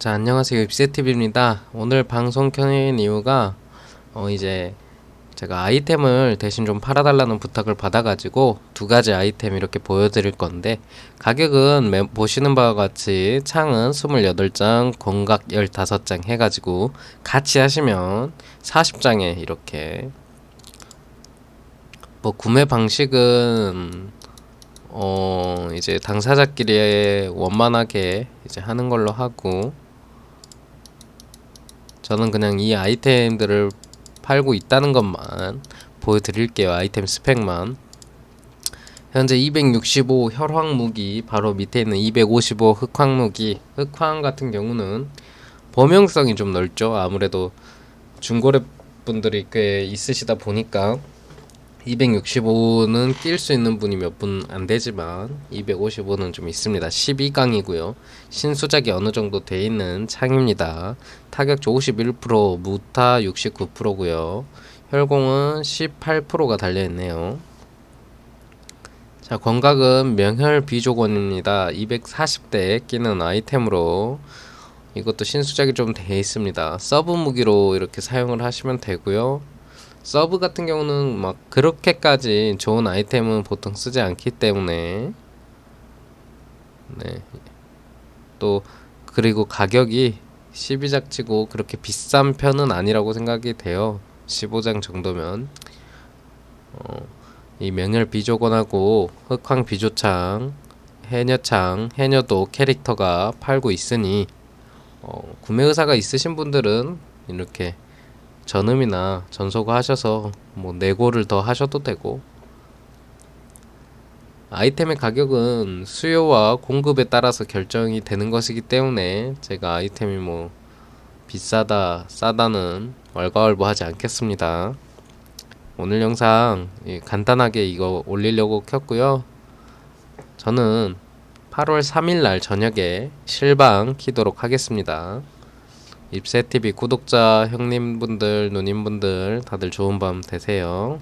자, 안녕하세요. 입세TV입니다. 오늘 방송 켜는 이유가, 어, 이제, 제가 아이템을 대신 좀 팔아달라는 부탁을 받아가지고, 두 가지 아이템 이렇게 보여드릴 건데, 가격은 매- 보시는 바와 같이 창은 28장, 공각 15장 해가지고, 같이 하시면 40장에 이렇게, 뭐, 구매 방식은, 어, 이제 당사자끼리 원만하게 이제 하는 걸로 하고, 저는 그냥 이 아이템들을 팔고 있다는 것만 보여드릴게요. 아이템 스펙만. 현재 265 혈황 무기 바로 밑에 있는 255 흑황 무기 흑황 같은 경우는 범용성이 좀 넓죠. 아무래도 중고래 분들이 꽤 있으시다 보니까 265는 낄 수 있는 분이 몇 분 안 되지만 255는 좀 있습니다. 12강이고요. 신수작이 어느 정도 돼 있는 창입니다. 타격조 51%, 무타 69%고요. 혈공은 18%가 달려 있네요. 자, 권각은 명혈 비조건입니다. 240대 끼는 아이템으로 이것도 신수작이 좀 돼 있습니다. 서브 무기로 이렇게 사용을 하시면 되고요. 서브 같은 경우는 막 그렇게까지 좋은 아이템은 보통 쓰지 않기 때문에 네. 또 그리고 가격이 12작 치고 그렇게 비싼 편은 아니라고 생각이 돼요. 15장 정도면 어, 이 명열 비조건하고 흑황 비조창 해녀창 해녀도 캐릭터가 팔고 있으니 어, 구매 의사가 있으신 분들은 이렇게 전음이나 전소가 하셔서 뭐 내고를 더 하셔도 되고 아이템의 가격은 수요와 공급에 따라서 결정이 되는 것이기 때문에 제가 아이템이 뭐 비싸다 싸다는 얼가얼부하지 않겠습니다. 오늘 영상 이 간단하게 이거 올리려고 켰고요. 저는 8월 3일 날 저녁에 실방 키도록 하겠습니다. 입세TV 구독자 형님분들 누님분들 다들 좋은 밤 되세요.